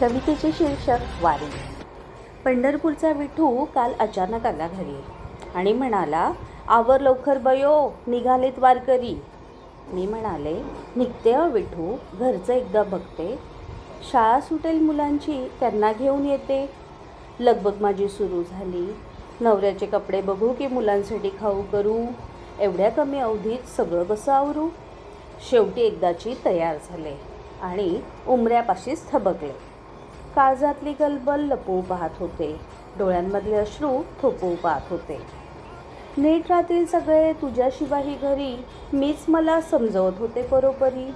कवितेचे शीर्षक वारी. पंढरपूरचा विठू काल अचानक आला घरी आणि म्हणाला आवर लवकर बयो निघालेत वारकरी. मी म्हणाले निघते अ विठू घरचं एकदा बघते. शाळा सुटेल मुलांची त्यांना घेऊन येते. लगबग माझी सुरू झाली. नवऱ्याचे कपडे बघू की मुलांसाठी खाऊ करू. एवढ्या कमी अवधीत सगळं कसं आवरू? शेवटी एकदाची तयार झाले आणि उमऱ्यापाशीच थबकले. काळजातली गलबल लपवू पाहत होते. डोळ्यांमधले अश्रू थोपवू पाहत होते. नीट राहतील सगळे तुझ्याशिवायही घरी मीच मला समजवत होते बरोबरी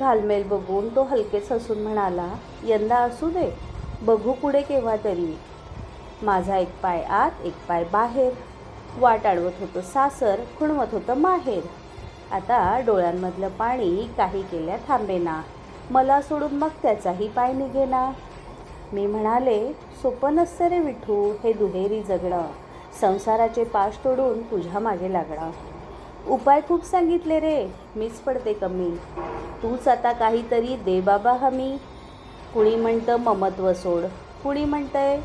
घालमेल बघून तो हलकेच हसून म्हणाला यंदा असू दे बघू पुढे केव्हा तरी. माझा एक पाय आत एक पाय बाहेर. वाट अडवत होतं सासर खुणवत होतं माहेर. आता डोळ्यांमधलं पाणी काही केल्या थांबेना. मला सोडून मग त्याचाही पाय निघेना. मी म्हणाले सोपं नसतं रे विठू हे दुहेरी जगणं. संसाराचे पाश तोडून तुझ्या मागे लागणं. उपाय खूप सांगितले रे मीच पडते कमी. तूच आता काहीतरी दे बाबा हमी. कुणी म्हणतं ममत्व सोड कुणी म्हणतंय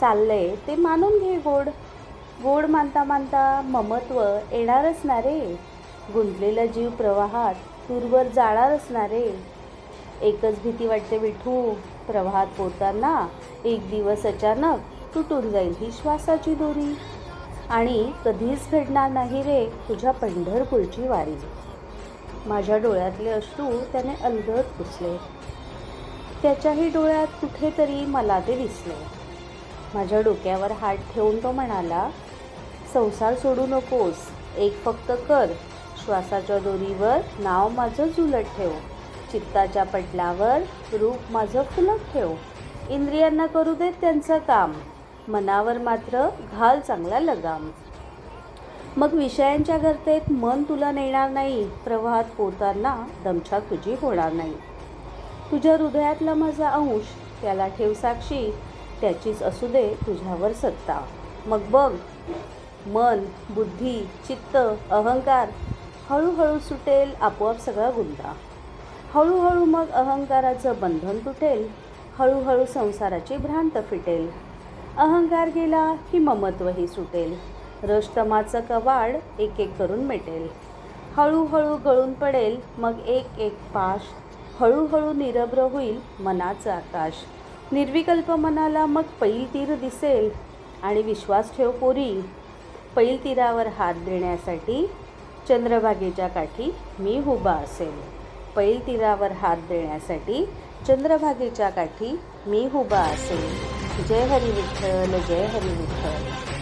चाललंय ते मानून घे गोड. गोड मानता मानता ममत्व येणारच ना रे. गुंतलेला जीव प्रवाहात दूरवर जाणारच ना रे. एकच भीती वाटते विठू प्रवाहात पोहताना एक दिवस अचानक तुटून जाईल ही श्वासाची दोरी. आणि कधीच घडणार नाही रे तुझ्या पंढरपूरची वारी. माझ्या डोळ्यातले अश्रू त्याने अलगद पुसले. त्याच्याही डोळ्यात कुठेतरी मला ते दिसले. माझ्या डोक्यावर हात ठेवून तो म्हणाला संसार सोडू नकोस. एक फक्त कर. श्वासाच्या दोरीवर नाव माझं झुलट ठेव. चित्ताच्या पटलावर रूप माझं फुलत ठेव. इंद्रियांना करू देत त्यांचं काम. मनावर मात्र घाल चांगला लगाम. मग विषयांच्या गर्तेत मन तुला नेणार नाही. प्रवाहात पोहताना दमछाक तुझी होणार नाही. तुझ्या हृदयातला माझा अंश त्याला ठेव साक्षी. त्याचीच असू दे तुझ्यावर सत्ता. मग बघ. मन बुद्धी चित्त अहंकार हळूहळू सुटेल आपोआप सगळा गुंता. हळूहळू मग अहंकाराचं बंधन तुटेल. हळूहळू संसाराची भ्रांत फिटेल. अहंकार गेला की ममत्वही सुटेल. रष्टमाचं कवाड एक एक करून मिटेल. हळूहळू गळून पडेल मग एक एक पाश. हळूहळू निरभ्र होईल मनाचं आकाश. निर्विकल्प मनाला मग पैल तीर दिसेल आणि विश्वास ठेव पोरी. पैल तीरावर हात देण्यासाठी चंद्रभागेच्या काठी मी उभा असेल. पैल तीरावर हात देण्यासाठी चंद्रभागेच्या काठी मी उभा असेल जय हरी विठ्ठल जय हरी विठ्ठल.